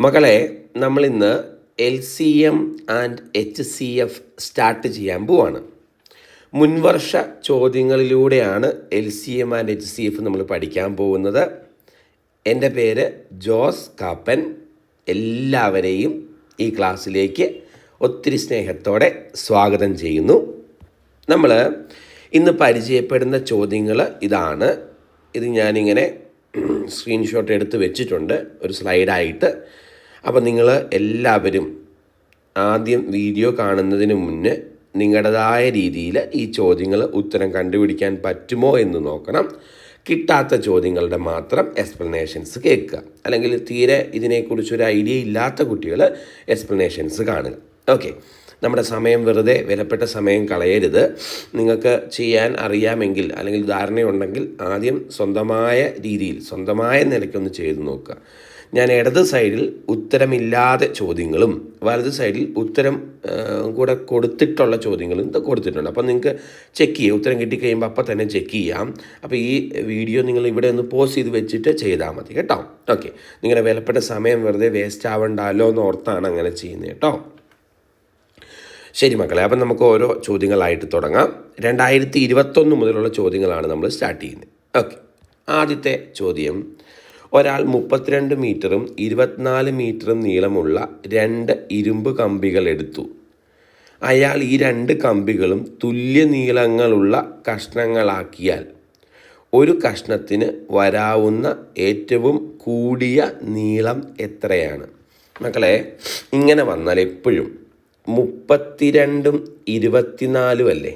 മക്കളെ നമ്മളിന്ന് L C M and H C F start ചെയ്യാൻ പോവാണ്. മുൻവർഷ ചോദ്യങ്ങളിലൂടെയാണ് L C M and H C F നമ്മൾ പഠിക്കാൻ പോകുന്നത്. എന്റെ പേര് ജോസ് കാപ്പൻ. എല്ലാവരെയും ഈ ക്ലാസ്സിലേക്ക് ഒത്തിരി സ്നേഹത്തോടെ സ്വാഗതം ചെയ്യുന്നു. നമ്മൾ ഇന്ന് പരിചയപ്പെടുന്ന ചോദ്യങ്ങൾ ഇതാണ്. ഇത് ഞാനിങ്ങനെ സ്ക്രീൻഷോട്ട് എടുത്ത് വെച്ചിട്ടുണ്ട്. ഒരു സ്ലൈഡായിട്ട് അപ്പോൾ നിങ്ങൾ എല്ലാവരും ആദ്യം വീഡിയോ കാണുന്നതിന് മുന്നേ നിങ്ങളുടേതായ രീതിയിൽ ഈ ചോദ്യങ്ങൾ ഉത്തരം കണ്ടുപിടിക്കാൻ പറ്റുമോ എന്ന് നോക്കണം. കിട്ടാത്ത ചോദ്യങ്ങളുടെ മാത്രം എക്സ്പ്ലനേഷൻസ് കേൾക്കുക. അല്ലെങ്കിൽ തീരെ ഇതിനെക്കുറിച്ച് ഒരു ഐഡിയ ഇല്ലാത്ത കുട്ടികൾ എക്സ്പ്ലനേഷൻസ് കാണുക. ഓക്കെ നമ്മുടെ സമയം വെറുതെ വിലപ്പെട്ട സമയം കളയരുത്. നിങ്ങൾക്ക് ചെയ്യാൻ അറിയാമെങ്കിൽ അല്ലെങ്കിൽ ധാരണയുണ്ടെങ്കിൽ ആദ്യം സ്വന്തമായ രീതിയിൽ സ്വന്തമായ നിലയ്ക്കൊന്ന് ചെയ്തു നോക്കുക. ഞാൻ ഇടത് സൈഡിൽ ഉത്തരമില്ലാതെ ചോദ്യങ്ങളും വലത് സൈഡിൽ ഉത്തരം കൂടെ കൊടുത്തിട്ടുള്ള ചോദ്യങ്ങളും കൊടുത്തിട്ടുണ്ട്. അപ്പോൾ നിങ്ങൾക്ക് ചെക്ക് ചെയ്യാം. ഉത്തരം കിട്ടിക്കഴിയുമ്പോൾ അപ്പോൾ തന്നെ ചെക്ക് ചെയ്യാം. അപ്പോൾ ഈ വീഡിയോ നിങ്ങൾ ഇവിടെ ഒന്ന് പോസ്റ്റ് ചെയ്ത് വെച്ചിട്ട് ചെയ്താൽ മതി കേട്ടോ. ഓക്കെ നിങ്ങളുടെ വിലപ്പെട്ട സമയം വെറുതെ വേസ്റ്റ് ആവണ്ടല്ലോ എന്ന് ഓർത്താണ് അങ്ങനെ ചെയ്യുന്നത് കേട്ടോ. ശരി മക്കളെ അപ്പം നമുക്ക് ഓരോ ചോദ്യങ്ങളായിട്ട് തുടങ്ങാം. രണ്ടായിരത്തി ഇരുപത്തൊന്ന് മുതലുള്ള ചോദ്യങ്ങളാണ് നമ്മൾ സ്റ്റാർട്ട് ചെയ്യുന്നത്. ഓക്കെ ആദ്യത്തെ ചോദ്യം. ഒരാൾ മുപ്പത്തിരണ്ട് മീറ്ററും ഇരുപത്തിനാല് മീറ്ററും നീളമുള്ള രണ്ട് ഇരുമ്പ് കമ്പികൾ എടുത്തു. അയാൾ ഈ രണ്ട് കമ്പികളും തുല്യ നീളങ്ങളുള്ള കഷ്ണങ്ങളാക്കിയാൽ ഒരു കഷ്ണത്തിന് വരാവുന്ന ഏറ്റവും കൂടിയ നീളം എത്രയാണ്? മക്കളെ ഇങ്ങനെ വന്നാൽ എപ്പോഴും മുപ്പത്തിരണ്ടും ഇരുപത്തിനാലും അല്ലേ?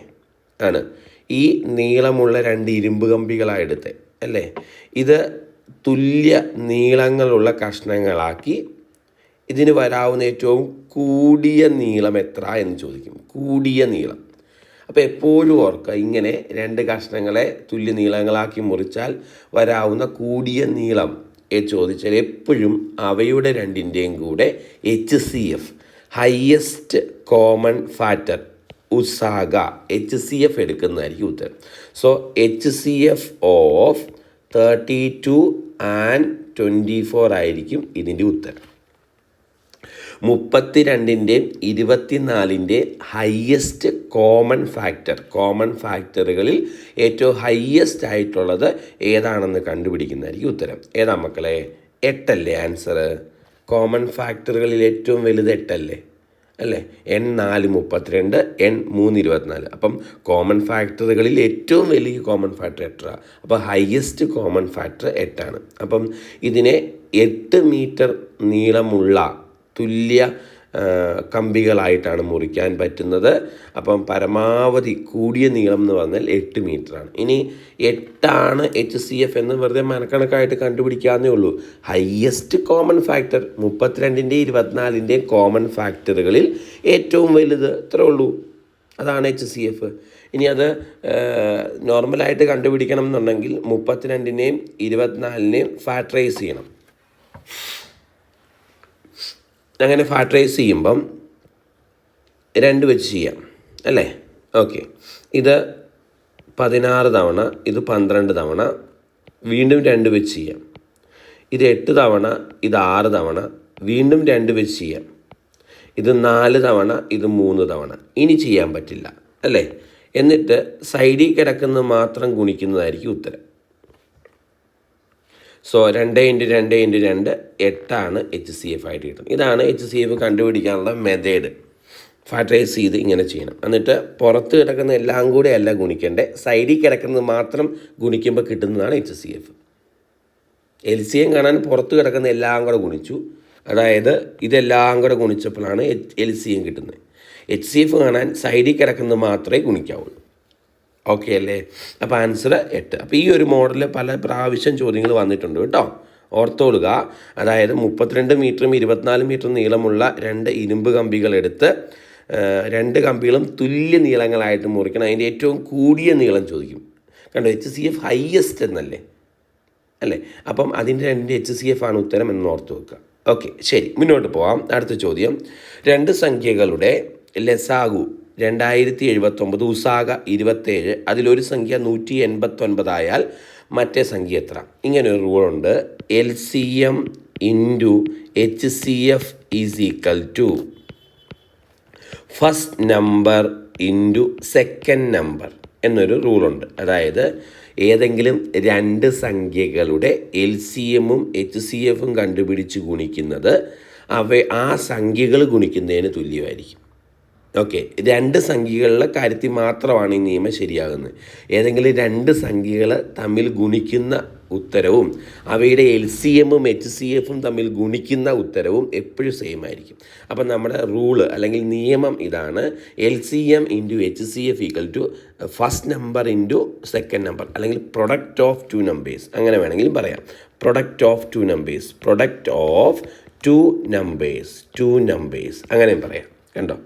ആണ്. ഈ നീളമുള്ള രണ്ട് ഇരുമ്പ് കമ്പികളാണ് എടുത്തത് അല്ലേ? ഇത് തുല്യ നീളങ്ങളുള്ള കഷ്ണങ്ങളാക്കി ഇതിന് വരാവുന്ന ഏറ്റവും കൂടിയ നീളം എത്ര എന്ന് ചോദിക്കും. കൂടിയ നീളം. അപ്പോൾ എപ്പോഴും ഓർക്കുക ഇങ്ങനെ രണ്ട് കഷ്ണങ്ങളെ തുല്യ നീളങ്ങളാക്കി മുറിച്ചാൽ വരാവുന്ന കൂടിയ നീളം ചോദിച്ചാൽ എപ്പോഴും അവയുടെ രണ്ടിന്റെയും കൂടെ H C F highest common factor ഉസാഗ H C F എടുക്കുന്നതായിരിക്കും ഉത്തരം. So H C F of thirty two and twenty four ആയിരിക്കും ഇതിന്റെ ഉത്തരം. മുപ്പത്തിരണ്ടിന്റെയും ഇരുപത്തിനാലിന്റെ ഹയ്യസ്റ്റ് കോമൺ ഫാക്ടർ കോമൺ ഫാക്ടറുകളിൽ ഏറ്റവും ഹയ്യസ്റ്റ് ആയിട്ടുള്ളത് ഏതാണെന്ന് കണ്ടുപിടിക്കുന്നതായിരിക്കും ഉത്തരം. ഏതാ മക്കളെ? എട്ടല്ലേ ആൻസർ കോമൺ ഫാക്ടറുകളിൽ ഏറ്റവും വലുത് എട്ടല്ലേ? അല്ലേ? എൺ നാല് മുപ്പത്തിരണ്ട് എൺ മൂന്ന് ഇരുപത്തിനാല്. അപ്പം കോമൺ ഫാക്ടറുകളിൽ ഏറ്റവും വലിയ കോമൺ ഫാക്ടർ എട്ടാണ് അപ്പോൾ ഹയസ്റ്റ് കോമൺ ഫാക്ടർ എട്ടാണ്. അപ്പം ഇതിനെ എട്ട് മീറ്റർ നീളമുള്ള തുല്യ കമ്പികളായിട്ടാണ് മുറിക്കാൻ പറ്റുന്നത്. അപ്പം പരമാവധി കൂടിയ നീളം എന്ന് പറഞ്ഞാൽ എട്ട് മീറ്ററാണ് ഇനി എട്ടാണ് എച്ച് സി എഫ് എന്ന് വെറുതെ മനക്കണക്കായിട്ട് കണ്ടുപിടിക്കാവുന്നേ ഉള്ളൂ. ഹയ്യസ്റ്റ് കോമൺ ഫാക്ടർ മുപ്പത്തിരണ്ടിന്റെയും ഇരുപത്തിനാലിന്റെയും കോമൺ ഫാക്ടറുകളിൽ ഏറ്റവും വലുത് ഇത്രേ ഉള്ളൂ. അതാണ് എച്ച് സി എഫ് ഇനി അത് നോർമലായിട്ട് കണ്ടുപിടിക്കണം എന്നുണ്ടെങ്കിൽ മുപ്പത്തിരണ്ടിനെയും ഇരുപത്തിനാലിനെയും ഫാക്ടറൈസ് ചെയ്യണം. അങ്ങനെ ഫാക്ടറൈസ് ചെയ്യുമ്പം രണ്ട് വെച്ച് ചെയ്യാം അല്ലേ? ഓക്കെ ഇത് പതിനാറ് തവണ ഇത് പന്ത്രണ്ട് തവണ വീണ്ടും രണ്ട് വെച്ച് ചെയ്യാം. ഇത് എട്ട് തവണ ഇത് ആറ് തവണ വീണ്ടും രണ്ട് വെച്ച് ചെയ്യാം. ഇത് നാല് തവണ ഇത് മൂന്ന് തവണ. ഇനി ചെയ്യാൻ പറ്റില്ല അല്ലേ? എന്നിട്ട് സൈഡിൽ കിടക്കുന്നത് മാത്രം ഗുണിക്കുന്നതായിരിക്കും ഉത്തരം. സോ രണ്ട് ഇന്റു രണ്ട് ഇന്റു രണ്ട് എട്ടാണ് എച്ച് സി എഫ് ആയിട്ട് കിട്ടുന്നത്. ഇതാണ് എച്ച് സി എഫ് കണ്ടുപിടിക്കാനുള്ള മെത്തേഡ് ഫാക്ടറൈസ് ചെയ്ത് ഇങ്ങനെ ചെയ്യണം. എന്നിട്ട് പുറത്ത് കിടക്കുന്ന എല്ലാം കൂടെ അല്ല ഗുണിക്കേണ്ടത് സൈഡിൽ കിടക്കുന്നത് മാത്രം ഗുണിക്കുമ്പോൾ കിട്ടുന്നതാണ് H C F L C M കാണാൻ പുറത്ത് കിടക്കുന്ന എല്ലാം കൂടെ ഗുണിച്ചു. അതായത് ഇതെല്ലാം കൂടെ ഗുണിച്ചപ്പോഴാണ് എൽ സി എം കിട്ടുന്നത്. എച്ച് സി എഫ് കാണാൻ സൈഡിൽ കിടക്കുന്നത് മാത്രമേ ഗുണിക്കാവുള്ളൂ. ഓക്കെ അല്ലേ? അപ്പോൾ ആൻസർ എട്ട്. അപ്പോൾ ഈ ഒരു മോഡൽ പല പ്രാവശ്യം ചോദ്യങ്ങൾ വന്നിട്ടുണ്ട് കേട്ടോ. ഓർത്തോളുക. അതായത് മുപ്പത്തിരണ്ട് മീറ്ററും ഇരുപത്തിനാല് മീറ്ററും നീളമുള്ള രണ്ട് ഇരുമ്പ് കമ്പികൾ എടുത്ത് രണ്ട് കമ്പികളും തുല്യ നീളങ്ങളായിട്ട് മുറിക്കണം. അതിന്റെ ഏറ്റവും കൂടിയ നീളം ചോദിക്കും. കണ്ടോ? എച്ച് സി എഫ് ഹയ്യസ്റ്റ് എന്നല്ലേ? അല്ലേ? അപ്പം അതിന്റെ രണ്ട് എച്ച് സി എഫ് ആണ് ഉത്തരം എന്ന് ഓർത്ത് വെക്കുക. ഓക്കെ ശരി. മുന്നോട്ട് പോവാം. അടുത്ത ചോദ്യം. രണ്ട് സംഖ്യകളുടെ ലസാഗു രണ്ടായിരത്തി എഴുപത്തൊമ്പത് ഉസാക ഇരുപത്തേഴ്. അതിലൊരു സംഖ്യ നൂറ്റി എൺപത്തൊൻപതായാൽ മറ്റേ സംഖ്യ എത്ര? ഇങ്ങനെ ഒരു റൂളുണ്ട് L C M into H C F is equal to first number into second number എന്നൊരു റൂളുണ്ട് അതായത് ഏതെങ്കിലും രണ്ട് സംഖ്യകളുടെ എൽ സി എമ്മും എച്ച് സി എഫും കണ്ടുപിടിച്ച് ഗുണിക്കുന്നത് അവ ആ സംഖ്യകൾ ഗുണിക്കുന്നതിന് തുല്യമായിരിക്കും. ഓക്കെ രണ്ട് സംഖ്യകളുടെ കാര്യത്തിൽ മാത്രമാണ് ഈ നിയമം ശരിയാകുന്നത്. ഏതെങ്കിലും രണ്ട് സംഖ്യകൾ തമ്മിൽ ഗുണിക്കുന്ന ഉത്തരവും അവയുടെ എൽ സി എമ്മും എച്ച് സി എഫും തമ്മിൽ ഗുണിക്കുന്ന ഉത്തരവും എപ്പോഴും സെയിം ആയിരിക്കും. അപ്പം നമ്മുടെ റൂൾ അല്ലെങ്കിൽ നിയമം ഇതാണ് L C M into H C F equal to first number into second number അല്ലെങ്കിൽ പ്രൊഡക്റ്റ് ഓഫ് ടു നമ്പേഴ്സ് അങ്ങനെ വേണമെങ്കിൽ പറയാം. Product of two numbers product of two numbers two numbers അങ്ങനെയും പറയാം. കണ്ടോ?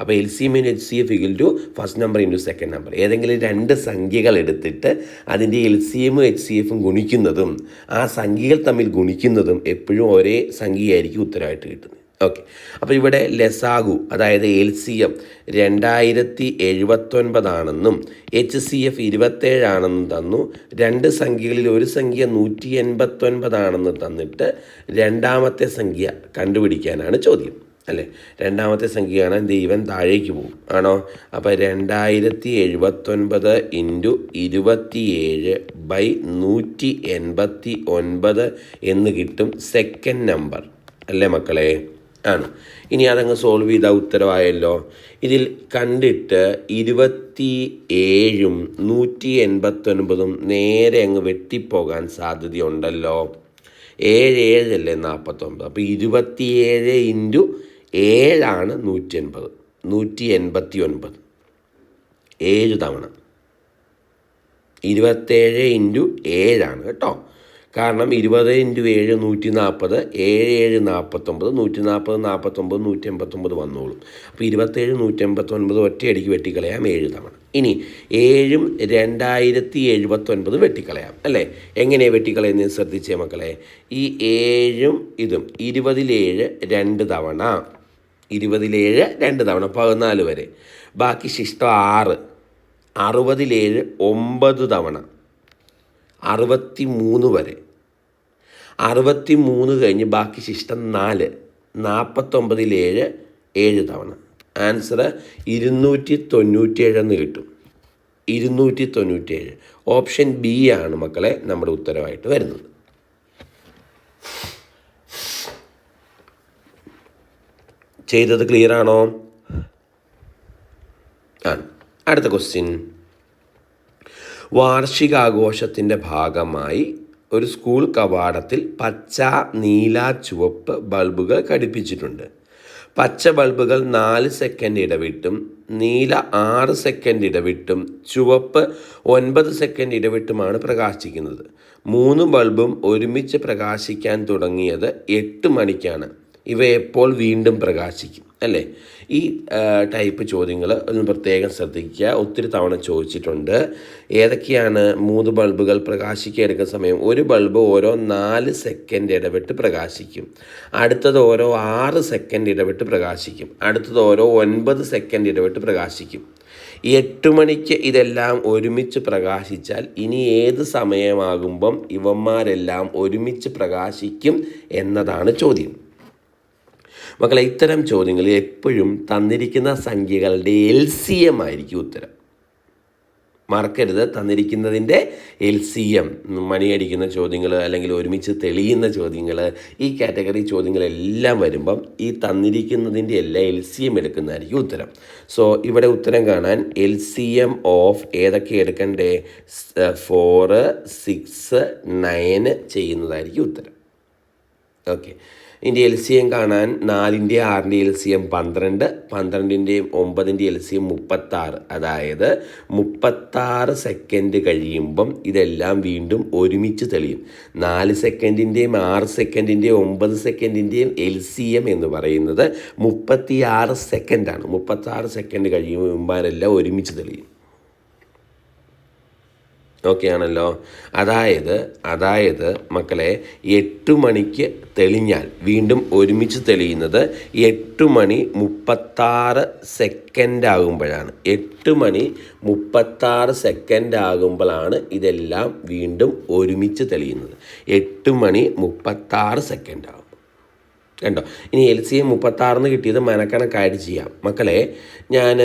അപ്പോൾ L C in H C F equal to first number into second number ഏതെങ്കിലും രണ്ട് സംഖ്യകൾ എടുത്തിട്ട് അതിന്റെ എൽ സി എമ്മും എച്ച് സി എഫും ഗുണിക്കുന്നതും ആ സംഖ്യകൾ തമ്മിൽ ഗുണിക്കുന്നതും എപ്പോഴും ഒരേ സംഖ്യയായിരിക്കും ഉത്തരമായിട്ട് കിട്ടുന്നത്. ഓക്കെ അപ്പോൾ ഇവിടെ ലെസാഗു അതായത് എൽ സി എം രണ്ടായിരത്തി എഴുപത്തൊൻപതാണെന്നും എച്ച് സി എഫ് ഇരുപത്തേഴാണെന്നും തന്നു. രണ്ട് സംഖ്യകളിൽ ഒരു സംഖ്യ നൂറ്റി എൺപത്തൊൻപതാണെന്ന് തന്നിട്ട് രണ്ടാമത്തെ സംഖ്യ കണ്ടുപിടിക്കാനാണ് ചോദ്യം. അല്ലേ? രണ്ടാമത്തെ സംഖ്യയാണ് ഇവൻ താഴേക്ക് പോകും. ആണോ? അപ്പോൾ രണ്ടായിരത്തി എഴുപത്തൊൻപത് ഇന്റു ഇരുപത്തിയേഴ് ബൈ നൂറ്റി എൺപത്തി ഒൻപത് എന്ന് കിട്ടും സെക്കൻഡ് നമ്പർ അല്ലേ മക്കളെ? ആണ്. ഇനി അതങ്ങ് സോൾവ് ചെയ്ത ഉത്തരവായല്ലോ. ഇതിൽ കണ്ടിട്ട് ഇരുപത്തി ഏഴും നൂറ്റി എൺപത്തൊൻപതും നേരെ അങ്ങ് വെട്ടിപ്പോകാൻ സാധ്യതയുണ്ടല്ലോ. ഏഴ് ഏഴല്ലേ നാൽപ്പത്തൊമ്പത് അപ്പോൾ ഇരുപത്തിയേഴ് ഇന്റു ഏഴാണ് നൂറ്റി എൺപത് നൂറ്റി എൺപത്തി ഒൻപത് ഏഴ് തവണ. ഇരുപത്തേഴ് ഇന്റു ഏഴാണ് കേട്ടോ. കാരണം ഇരുപത് ഇന്റു ഏഴ് നൂറ്റി നാൽപ്പത് ഏഴ് ഏഴ് നാൽപ്പത്തൊമ്പത് നൂറ്റി നാൽപ്പത് നാൽപ്പത്തൊമ്പത് നൂറ്റി എൺപത്തൊമ്പത് വന്നോളും. അപ്പോൾ ഇരുപത്തേഴ് നൂറ്റി എൺപത്തൊൻപത് ഒറ്റയടിക്ക് വെട്ടിക്കളയാം ഏഴ് തവണ. ഇനി ഏഴും രണ്ടായിരത്തി എഴുപത്തൊൻപത് വെട്ടിക്കളയാം അല്ലേ? എങ്ങനെയാണ് വെട്ടിക്കളയുന്നത് ശ്രദ്ധിച്ചേ മക്കളെ. ഈ ഏഴും ഇതും ഇരുപതിലേഴ് രണ്ട് തവണ. ഇരുപതിലേഴ് രണ്ട് തവണ പതിനാല് വരെ. ബാക്കി ശിഷ്ടം ആറ്. അറുപതിലേഴ് ഒമ്പത് തവണ. അറുപത്തി മൂന്ന് വരെ. അറുപത്തി മൂന്ന് കഴിഞ്ഞ് ബാക്കി ശിഷ്ടം നാല്. നാൽപ്പത്തൊമ്പതിലേഴ് ഏഴ് തവണ. ആൻസർ ഇരുന്നൂറ്റി തൊണ്ണൂറ്റിയേഴെന്ന് കിട്ടും. ഇരുന്നൂറ്റി തൊണ്ണൂറ്റിയേഴ് ഓപ്ഷൻ ബി ആണ് മക്കളെ നമ്മുടെ ഉത്തരവായിട്ട് വരുന്നത്. ചെയ്തത് ക്ലിയർ ആണോ? ആണ്. അടുത്ത ക്വസ്റ്റ്യൻ വാർഷികാഘോഷത്തിന്റെ ഭാഗമായി ഒരു സ്കൂൾ കവാടത്തിൽ പച്ച നീല ചുവപ്പ് ബൾബുകൾ ഘടിപ്പിച്ചിട്ടുണ്ട്. പച്ച ബൾബുകൾ നാല് സെക്കൻഡ് ഇടവിട്ടും നീല ആറ് സെക്കൻഡ് ഇടവിട്ടും ചുവപ്പ് ഒൻപത് സെക്കൻഡ് ഇടവിട്ടുമാണ് പ്രകാശിക്കുന്നത്. മൂന്ന് ബൾബും ഒരുമിച്ച് പ്രകാശിക്കാൻ തുടങ്ങിയത് എട്ട് മണിക്കാണ്. ഇവ എപ്പോൾ വീണ്ടും പ്രകാശിക്കും അല്ലേ? ഈ ടൈപ്പ് ചോദ്യങ്ങൾ ഒന്ന് പ്രത്യേകം ശ്രദ്ധിക്കുക. ഒത്തിരി തവണ ചോദിച്ചിട്ടുണ്ട്. ഏതൊക്കെയാണ് മൂന്ന് ബൾബുകൾ പ്രകാശിക്കാൻ എടുക്കുന്ന സമയം? ഒരു ബൾബ് ഓരോ നാല് സെക്കൻഡ് ഇടവിട്ട് പ്രകാശിക്കും. അടുത്തത് ഓരോ ആറ് സെക്കൻഡ് ഇടവിട്ട് പ്രകാശിക്കും. അടുത്തത് ഓരോ ഒൻപത് സെക്കൻഡ് ഇടവിട്ട് പ്രകാശിക്കും. എട്ട് മണിക്ക് ഇതെല്ലാം ഒരുമിച്ച് പ്രകാശിച്ചാൽ ഇനി ഏത് സമയമാകുമ്പം ഇവന്മാരെല്ലാം ഒരുമിച്ച് പ്രകാശിക്കും എന്നതാണ് ചോദ്യം. മക്കളെ ഇത്തരം ചോദ്യങ്ങൾ എപ്പോഴും തന്നിരിക്കുന്ന സംഖ്യകളുടെ എൽ സി എം ആയിരിക്കും ഉത്തരം. മറക്കരുത് തന്നിരിക്കുന്നതിന്റെ എൽ സി എം മണിയടിക്കുന്ന ചോദ്യങ്ങൾ അല്ലെങ്കിൽ ഒരുമിച്ച് തെളിയുന്ന ചോദ്യങ്ങൾ ഈ കാറ്റഗറി ചോദ്യങ്ങളെല്ലാം വരുമ്പം ഈ തന്നിരിക്കുന്നതിന്റെ എല്ലാം എൽ സി എം എടുക്കുന്നതായിരിക്കും ഉത്തരം. സോ ഇവിടെ ഉത്തരം കാണാൻ എൽ സി എം ഓഫ് ഏതൊക്കെ എടുക്കണ്ടേ? ഫോറ് സിക്സ് നയന് ചെയ്യുന്നതായിരിക്കും ഉത്തരം. ഓക്കെ. ഇതിന്റെ എൽ സി എം കാണാൻ നാലിന്റെ ആറിന്റെ എൽ സി എം പന്ത്രണ്ട് പന്ത്രണ്ടിന്റെയും ഒമ്പതിന്റെ എൽ സി എം മുപ്പത്താറ്. അതായത് മുപ്പത്താറ് സെക്കൻഡ് കഴിയുമ്പം ഇതെല്ലാം വീണ്ടും ഒരുമിച്ച് തെളിയും. നാല് സെക്കൻഡിന്റെയും ആറ് സെക്കൻഡിന്റെയും ഒമ്പത് സെക്കൻഡിന്റെയും എൽ സി എം എന്ന് പറയുന്നത് മുപ്പത്തിയാറ് സെക്കൻഡാണ് മുപ്പത്താറ് സെക്കൻഡ് കഴിയുമ്പോൾ എല്ലാം ഒരുമിച്ച് തെളിയും. ഓക്കെ ആണല്ലോ അതായത് അതായത് മക്കളെ എട്ട് മണിക്ക് തെളിഞ്ഞാൽ വീണ്ടും ഒരുമിച്ച് തെളിയുന്നത് എട്ട് മണി മുപ്പത്താറ് സെക്കൻഡ് ആകുമ്പോഴാണ്. എട്ട് മണി മുപ്പത്താറ് സെക്കൻഡ് ആകുമ്പോഴാണ് ഇതെല്ലാം വീണ്ടും ഒരുമിച്ച് തെളിയുന്നത്. എട്ട് മണി മുപ്പത്താറ് സെക്കൻഡ് ആകും. കണ്ടോ? ഇനി എൽ സി എം മുപ്പത്താറിന് കിട്ടിയത് മനക്കണക്കായിട്ട് ചെയ്യാം. മക്കളെ ഞാൻ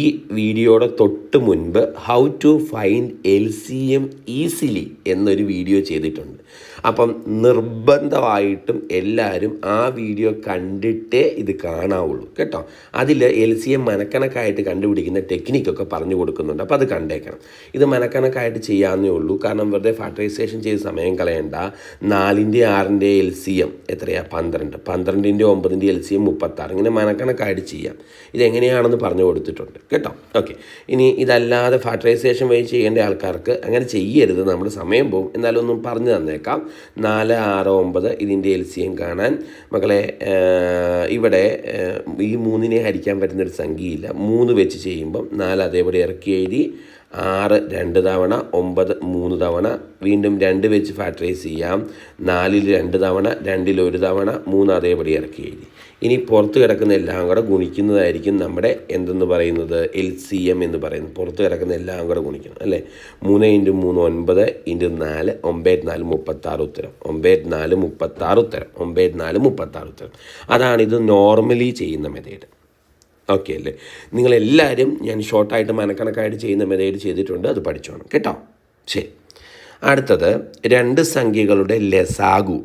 ഈ വീഡിയോയുടെ തൊട്ട് മുൻപ് how to find L C M easily എന്നൊരു വീഡിയോ ചെയ്തിട്ടുണ്ട്. അപ്പം നിർബന്ധമായിട്ടും എല്ലാവരും ആ വീഡിയോ കണ്ടിട്ടേ ഇത് കാണാവുള്ളൂ കേട്ടോ. അതിൽ എൽ സി എം മനക്കണക്കായിട്ട് കണ്ടുപിടിക്കുന്ന ടെക്നിക്കൊക്കെ പറഞ്ഞു കൊടുക്കുന്നുണ്ട്. അപ്പോൾ അത് കണ്ടേക്കണം. ഇത് മനക്കണക്കായിട്ട് ചെയ്യാവുന്നേ ഉള്ളൂ. കാരണം വെറുതെ ഫാക്ടറൈസേഷൻ ചെയ്ത് സമയം കളയണ്ട. നാലിന്റെ ആറിന്റെ എൽ സി എം എത്രയാണ് പന്ത്രണ്ട്. പന്ത്രണ്ടിന്റെ ഒമ്പതിന്റെ എൽ സി എം മുപ്പത്താറ്. ഇങ്ങനെ മനക്കണക്കായിട്ട് ചെയ്യാം. ഇതെങ്ങനെയാണെന്ന് പറഞ്ഞു കൊടുത്തിട്ടുണ്ട് കേട്ടോ. ഓക്കെ. ഇനി ഇതല്ലാതെ ഫാക്ടറൈസേഷൻ വഴി ചെയ്യേണ്ട ആൾക്കാർക്ക് അങ്ങനെ ചെയ്യരുത്. നമ്മുടെ സമയം പോകും എന്നാലും ഒന്നും പറഞ്ഞു തന്നേക്കാം. നാല് ആറ് ഒമ്പത് ഇതിന്റെ എൽ സി എം കാണാൻ. മക്കളെ ഇവിടെ ഈ മൂന്നിനെ ഹരിക്കാൻ പറ്റുന്നൊരു സംഖ്യയില്ല. മൂന്ന് വെച്ച് ചെയ്യുമ്പം നാല് അതേപടി ഇറക്കി എഴുതി ആറ് രണ്ട് തവണ ഒമ്പത് മൂന്ന് തവണ വീണ്ടും രണ്ട് വെച്ച് ഫാക്ടറൈസ് ചെയ്യാം. നാലിൽ രണ്ട് തവണ രണ്ടിൽ ഒരു തവണ മൂന്ന് അതേപടി ഇറക്കി എഴുതി. ഇനി പുറത്ത് കിടക്കുന്ന എല്ലാം കൂടെ ഗുണിക്കുന്നതായിരിക്കും നമ്മുടെ എന്തെന്ന് പറയുന്നത്? എൽ സി എം എന്ന് പറയുന്നത്. പുറത്ത് കിടക്കുന്ന എല്ലാം കൂടെ ഗുണിക്കണം അല്ലേ? മൂന്ന് ഇന്റു മൂന്ന് ഒൻപത് ഇന്റു നാല് ഒമ്പത് നാല് മുപ്പത്താറ് ഉത്തരം. ഒമ്പത് നാല് മുപ്പത്താറ് ഉത്തരം. ഒമ്പത് നാല് മുപ്പത്താറ് ഉത്തരം. അതാണിത് നോർമലി ചെയ്യുന്ന മെതേഡ് ഓക്കെ അല്ലേ? നിങ്ങളെല്ലാവരും ഞാൻ ഷോർട്ടായിട്ട് മനക്കണക്കായിട്ട് ചെയ്യുന്ന മെതേഡ് ചെയ്തിട്ടുണ്ട്. അത് പഠിച്ചോണം കേട്ടോ? ശരി. അടുത്തത് രണ്ട് സംഖ്യകളുടെ ലസാഗു.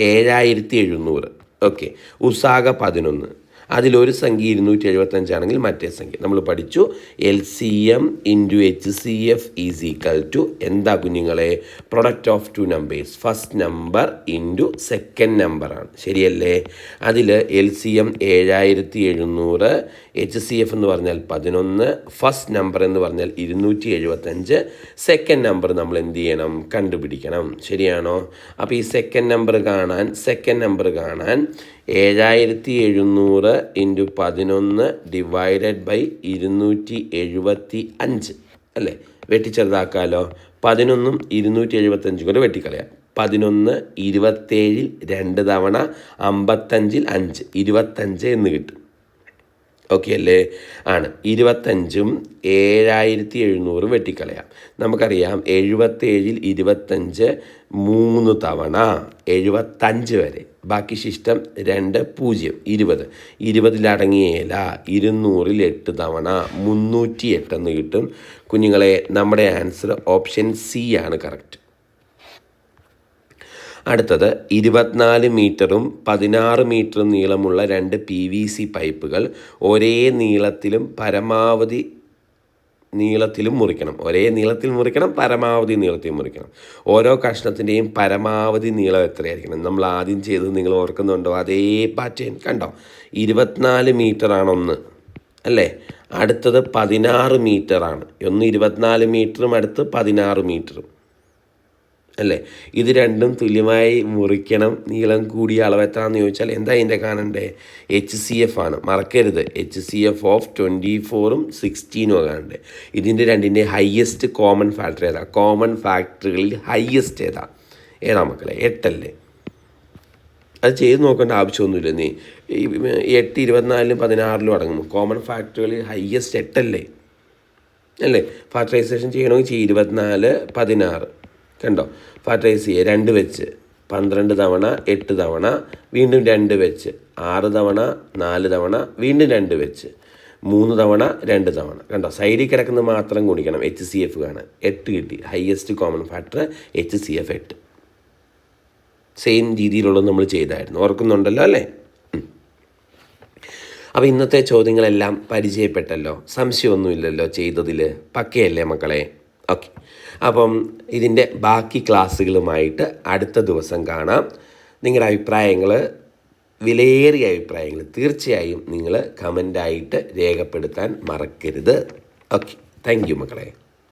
ഏഴായിരത്തി എഴുന്നൂറ്. ഓക്കെ. ഉസാഗ പതിനൊന്ന്. അതിലൊരു സംഖ്യ ഇരുന്നൂറ്റി എഴുപത്തഞ്ചാണെങ്കിൽ മറ്റേ സംഖ്യ. നമ്മൾ പഠിച്ചു L C M into H C F is equal to എന്താ കുഞ്ഞുങ്ങളെ? Product of two numbers first number into second നമ്പറാണ് ശരിയല്ലേ? അതിൽ എൽ സി എം ഏഴായിരത്തി എഴുന്നൂറ് എച്ച് സി എഫ് എന്ന് പറഞ്ഞാൽ പതിനൊന്ന് ഫസ്റ്റ് നമ്പർ എന്ന് പറഞ്ഞാൽ ഇരുന്നൂറ്റി എഴുപത്തഞ്ച് സെക്കൻഡ് നമ്പർ നമ്മൾ എന്ത് ചെയ്യണം? കണ്ടുപിടിക്കണം. ശരിയാണോ? അപ്പോൾ ഈ സെക്കൻഡ് നമ്പർ കാണാൻ സെക്കൻഡ് നമ്പർ കാണാൻ ഏഴായിരത്തി എഴുന്നൂറ് ഇന്റു പതിനൊന്ന് ഡിവൈഡഡ് ബൈ ഇരുന്നൂറ്റി എഴുപത്തി അഞ്ച് അല്ലേ? വെട്ടിച്ചെറുതാക്കാമല്ലോ പതിനൊന്നും ഇരുന്നൂറ്റി എഴുപത്തഞ്ചും കൂടെ വെട്ടിക്കളയാം. പതിനൊന്ന് ഇരുപത്തേഴിൽ രണ്ട് തവണ അമ്പത്തഞ്ചിൽ അഞ്ച്. ഇരുപത്തഞ്ച് എന്ന് കിട്ടും. ഓക്കെ അല്ലേ? ആണ്. ഇരുപത്തഞ്ചും ഏഴായിരത്തി എഴുന്നൂറ് വെട്ടിക്കളയാം. നമുക്കറിയാം എഴുപത്തേഴിൽ ഇരുപത്തഞ്ച് മൂന്ന് തവണ. എഴുപത്തഞ്ച് വരെ. ബാക്കി ശിഷ്ടം രണ്ട് പൂജ്യം ഇരുപത്. ഇരുപതിലടങ്ങിയേല ഇരുന്നൂറിൽ എട്ട് തവണ മുന്നൂറ്റി എട്ടെന്ന് കിട്ടും. കുഞ്ഞുങ്ങളെ നമ്മുടെ ആൻസർ ഓപ്ഷൻ സി ആണ് കറക്റ്റ് അടുത്തത് ഇരുപത്തിനാല് മീറ്ററും പതിനാറ് മീറ്ററും നീളമുള്ള രണ്ട് പി വി സി പൈപ്പുകൾ ഒരേ നീളത്തിലും പരമാവധി നീളത്തിലും മുറിക്കണം. ഒരേ നീളത്തിൽ മുറിക്കണം പരമാവധി നീളത്തിൽ മുറിക്കണം. ഓരോ കഷ്ണത്തിന്റെയും പരമാവധി നീളം എത്രയായിരിക്കണം? നമ്മൾ ആദ്യം ചെയ്തത് നിങ്ങൾ ഓർക്കുന്നുണ്ടോ? അതേ പാറ്റേൺ കണ്ടോ? ഇരുപത്തിനാല് മീറ്ററാണ് ഒന്ന് അല്ലേ? അടുത്തത് പതിനാറ് മീറ്ററാണ് ഒന്ന് ഇരുപത്തിനാല് മീറ്ററും അടുത്ത് പതിനാറ് മീറ്ററും അല്ലേ? ഇത് രണ്ടും തുല്യമായി മുറിക്കണം. നീളം കൂടിയ അളവ് എത്രയാണെന്ന് ചോദിച്ചാൽ എന്താ ഇതിന്റെ കാണണ്ടേ? എച്ച് സി എഫ് ആണ്. മറക്കരുത്. H C F of twenty ഫോറും സിക്സ്റ്റീനും കാണണ്ടേ. ഇതിന്റെ രണ്ടിന്റെ ഹയ്യസ്റ്റ് കോമൺ ഫാക്ടർ ഏതാ? കോമൺ ഫാക്ടറികളിൽ ഹയ്യസ്റ്റ് ഏതാ? ഏതാ മക്കളെ? എട്ടല്ലേ? അത് ചെയ്ത് നോക്കേണ്ട ആവശ്യമൊന്നുമില്ല നീ. എട്ട് ഇരുപത്തിനാലിലും പതിനാറിലും അടങ്ങും കോമൺ ഫാക്ടറികളിൽ ഹയ്യസ്റ്റ് എട്ടല്ലേ? അല്ലേ? ഫാക്ടറൈസേഷൻ ചെയ്യണമെങ്കിൽ ചെയ്യും. ഇരുപത്തിനാല് പതിനാറ്. കണ്ടോ? ഫാക്ടറൈസ് ചെയ്യുക രണ്ട് വെച്ച്. പന്ത്രണ്ട് തവണ എട്ട് തവണ വീണ്ടും രണ്ട് വെച്ച്. ആറ് തവണ നാല് തവണ വീണ്ടും രണ്ട് വെച്ച്. മൂന്ന് തവണ രണ്ട് തവണ. കണ്ടോ? സൈഡിൽ കിടക്കുന്നത് മാത്രം കുടിക്കണം എച്ച് സി എഫ് കാണാൻ എട്ട് കിട്ടി. Highest common factor H C F എട്ട്. സെയിം രീതിയിലുള്ളത് നമ്മൾ ചെയ്തായിരുന്നു. ഓർക്കുന്നുണ്ടല്ലോ അല്ലേ. അപ്പോൾ ഇന്നത്തെ ചോദ്യങ്ങളെല്ലാം പരിചയപ്പെട്ടല്ലോ. സംശയമൊന്നുമില്ലല്ലോ ചെയ്തതിൽ പക്കയല്ലേ മക്കളെ? ഓക്കെ അപ്പം ഇതിന്റെ ബാക്കി ക്ലാസ്സുകളുമായിട്ട് അടുത്ത ദിവസം കാണാം. നിങ്ങളുടെ അഭിപ്രായങ്ങൾ വിലയേറിയ അഭിപ്രായങ്ങൾ തീർച്ചയായും നിങ്ങൾ കമന്റായിട്ട് രേഖപ്പെടുത്താൻ മറക്കരുത്. ഓക്കെ. താങ്ക് യു മക്കളെ.